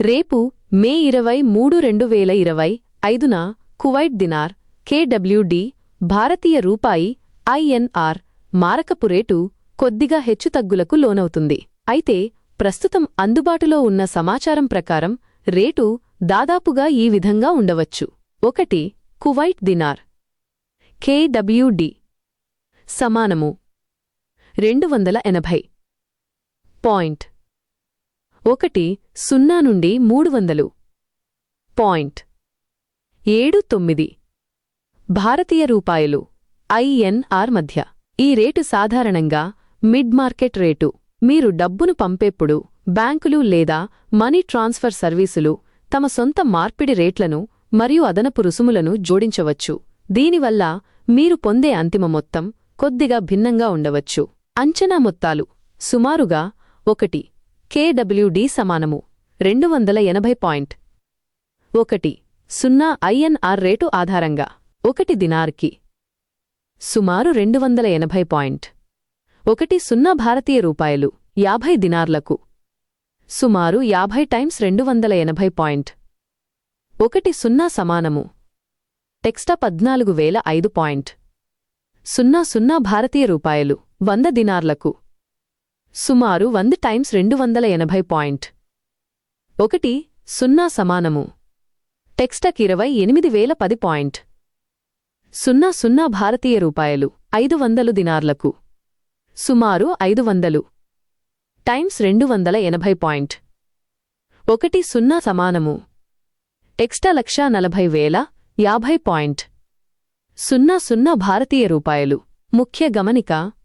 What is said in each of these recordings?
రేపు మే ఇరవై మూడు రెండు వేల ఇరవై ఐదున కువైట్ దినార్ కేడబ్ల్యూడి భారతీయ రూపాయి ఐఎన్ఆర్ మారకపు రేటు కొద్దిగా హెచ్చుతగ్గులకు లోనవుతుంది. అయితే ప్రస్తుతం అందుబాటులో ఉన్న సమాచారం ప్రకారం రేటు దాదాపుగా ఈ విధంగా ఉండవచ్చు. ఒకటి కువైట్ దినార్ కేడబ్ల్యూడి సమానము రెండు వందల ఎనభై. పాయింట్ ఒకటి సున్నా నుండి మూడు వందలు. పాయింట్. ఏడు తొమ్మిది. భారతీయ రూపాయలు ఐఎన్ఆర్ మధ్య. ఈ రేటు సాధారణంగా మిడ్ మార్కెట్ రేటు. మీరు డబ్బును పంపేప్పుడు బ్యాంకులు లేదా మనీ ట్రాన్స్ఫర్ సర్వీసులు తమ సొంత మార్పిడి రేట్లను మరియు అదనపు రుసుములను జోడించవచ్చు. దీనివల్ల మీరు పొందే అంతిమ మొత్తం కొద్దిగా భిన్నంగా ఉండవచ్చు. అంచనా మొత్తాలు సుమారుగా ఒకటి. కేడబ్ల్యూడి సమానము. రెండు వందల ఎనభై పాయింట్. ఒకటి. సున్నా ఐఎన్ఆర్ రేటు ఆధారంగా. ఒకటి దినార్కి. సుమారు రెండు వందల ఎనభై పాయింట్. ఒకటి సున్నా భారతీయ రూపాయలు యాభై దినార్లకు. సుమారు యాభై టైమ్స్ రెండు వందల ఎనభై పాయింట్. ఒకటి సున్నా సమానము. టెక్స్టా పద్నాలుగు వేల ఐదు పాయింట్. సున్నా సున్నా భారతీయ రూపాయలు వంద దినార్లకు. సుమారు వంద టైమ్స్ రెండు వందల ఎనభై పాయింట్. ఒకటి సున్నా సమానము. టెక్స్టక్ ఇరవై ఎనిమిది వేల పది పాయింట్. సున్నా సున్నా భారతీయ రూపాయలు ఐదు వందలు దినార్లకు. సుమారు ఐదు వందలు. టైమ్స్ రెండు వందల ఎనభై పాయింట్. ఒకటి సున్నా సమానము. టెక్స్టా లక్షా నలభై వేల యాభై పాయింట్. సున్నా సున్నా భారతీయ రూపాయలు. ముఖ్య గమనిక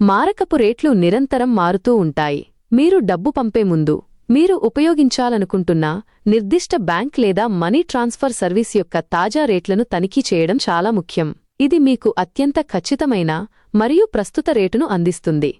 మారకపు రేట్లు నిరంతరం మారుతూ ఉంటాయి. మీరు డబ్బు పంపే ముందు మీరు ఉపయోగించాలనుకుంటున్న నిర్దిష్ట బ్యాంక్ లేదా మనీ ట్రాన్స్ఫర్ సర్వీస్ యొక్క తాజా రేట్లను తనిఖీ చేయడం చాలా ముఖ్యం. ఇది మీకు అత్యంత ఖచ్చితమైన మరియు ప్రస్తుత రేటును అందిస్తుంది.